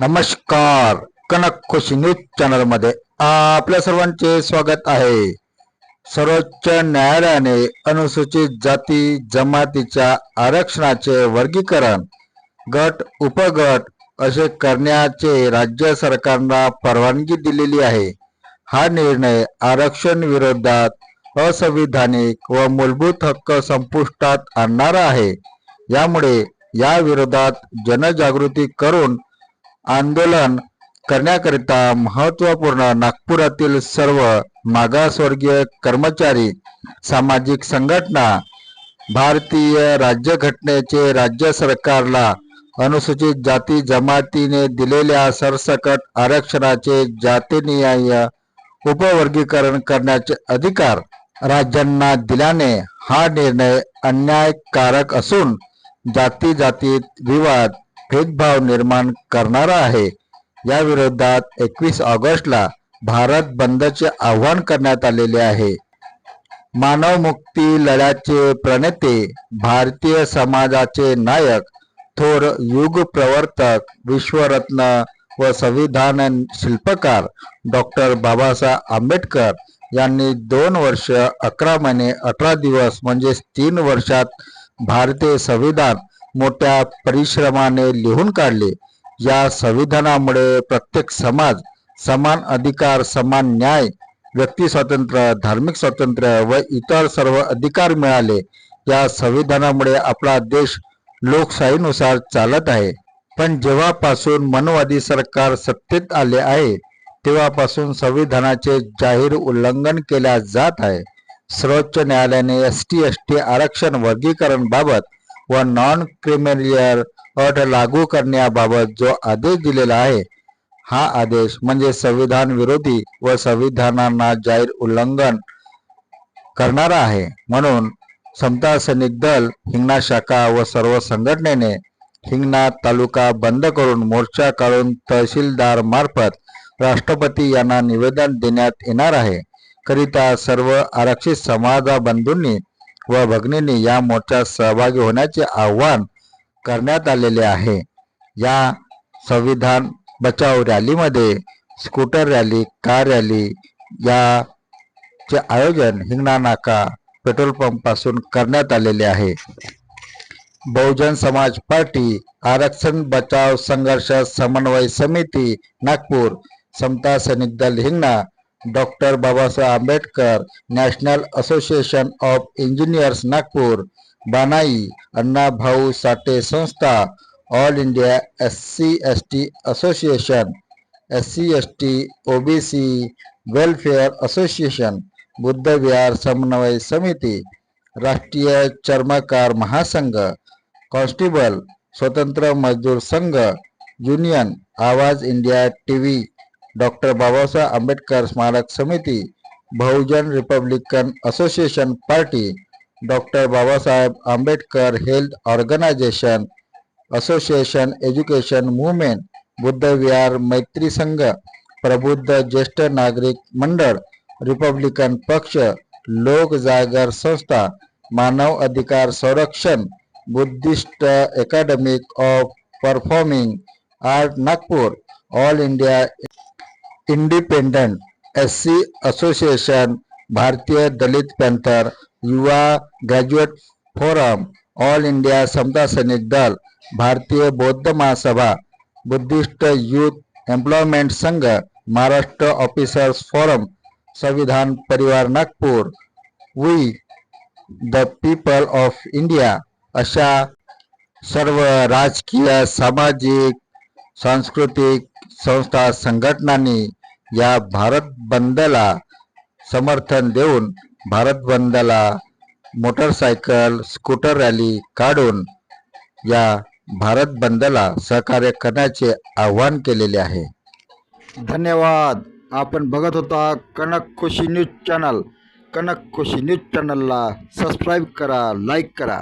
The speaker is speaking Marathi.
नमस्कार. कनक खुशी न्यूज चॅनलमध्ये आपल्या सर्वांचे स्वागत आहे. सर्वोच्च न्यायालयाने अनुसूचित जाती जमातीच्या आरक्षणाचे वर्गीकरण गट उपगट असे करण्याचे राज्य सरकारला परवानगी दिलेली आहे. हा निर्णय आरक्षण विरोधात असंविधानिक व मूलभूत हक्क संपुष्टात आणणारा आहे. यामुळे या विरोधात जनजागृती करून आंदोलन करण्याकरिता महत्त्वपूर्ण नागपुरातील सर्व मागासवर्गीय कर्मचारी सामाजिक संघटना भारतीय राज्यघटनेचे राज्य सरकारला अनुसूचित जाती जमातीने दिलेल्या सरसकट आरक्षणाचे जातीनिहाय उपवर्गीकरण करण्याचे अधिकार राज्यांना दिल्याने हा निर्णय अन्यायकारक असून जाती जातीत विवाद भेदभाव निर्माण करणारा आहे. या विरोधात एकवीस ऑगस्टला भारत बंदचे आवाहन करण्यात आलेले आहे. मानव मुक्ती लढ्याचे प्रणेते भारतीय समाजाचे नायक थोर युग प्रवर्तक विश्वरत्न व संविधान शिल्पकार डॉक्टर बाबासाहेब आंबेडकर यांनी दोन वर्ष अकरा महिने अठरा दिवस म्हणजेच तीन वर्षात भारतीय संविधान मोठ्या परिश्रमाने लिहून काढले. या संविधानामुळे प्रत्येक समाज समान अधिकार समान न्याय व्यक्ती स्वातंत्र्य धार्मिक स्वातंत्र्य व इतर सर्व अधिकार मिळाले. या संविधानामुळे आपला देश लोकशाहीनुसार चालत आहे. पण जेव्हापासून मनवादी सरकार सत्तेत आले आहे तेव्हापासून संविधानाचे जाहीर उल्लंघन केल्या जात आहे. सर्वोच्च न्यायालयाने एस टी एस टी आरक्षण वर्गीकरण बाबत व नॉन क्रिमिलियर अट लागू करण्याबाबत जो आदेश दिलेला आहे हा आदेश म्हणजे संविधान विरोधी व संविधानांना जाहीर उल्लंघन करणारा आहे. म्हणून समता सैनिक दल हिंगणा शाखा व सर्व संघटनेने हिंगणा तालुका बंद करून मोर्चा काढून तहसीलदार मार्फत राष्ट्रपती यांना निवेदन देण्यात येणार आहे. करिता सर्व आरक्षित समाजा बंधूंनी व भगिनींनी या मोर्चात सहभागी होण्याचे आवाहन करण्यात आलेले आहे. या संविधान बचाव रॅलीमध्ये स्कूटर रॅली कार रॅली याचे आयोजन हिंगणा नाका पेट्रोल पंपपासून करण्यात आलेले आहे. बहुजन समाज पार्टी आरक्षण बचाव संघर्ष समन्वय समिती Nagpur Samata Sainik Dal Hingna doctor Babasaheb Ambedkar national association of engineers Nagpur. Banai Anna Bhau Sathe संस्था all India S C S T association S C S T OBC welfare association Buddha विहार समन्वय समिती राष्ट्रीय चर्मकार महासंघ कॉन्स्टेबल स्वतंत्र मजदूर संघ union Awaaz India T V doctor Babasaheb Ambedkar स्मारक समिती Bahujan Republican association party doctor Babasaheb Ambedkar health organisation association education movement Buddha विहार मैत्री संघ प्रबुद्ध ज्येष्ठ नागरिक मंडळ रिपब्लिकन पक्ष लोक जागर संस्था मानव अधिकार संरक्षण Buddhist academic of performing art Nagpur all India independent S C association Bharatiya Dalit panther Yuva graduate forum all India Samata Sainik Dal भारतीय बौद्ध महासभा बुद्धिस्ट युथ एम्प्लॉयमेंट संघ महाराष्ट्र ऑफिसर्स फोरम संविधान परिवार Nagpur we the people of India अशा सर्व राजकीय सामाजिक सांस्कृतिक संस्था संघटनांनी या भारत बंदला समर्थन देऊन भारत बंदला मोटरसायकल स्कूटर रॅली काढून या भारत बंदला सहकार्य करण्याचे आवाहन केलेले आहे. धन्यवाद. आपण बघत होता Kanak Khushi news channel. Kanak Khushi news चॅनलला सबस्क्राईब करा लाईक करा.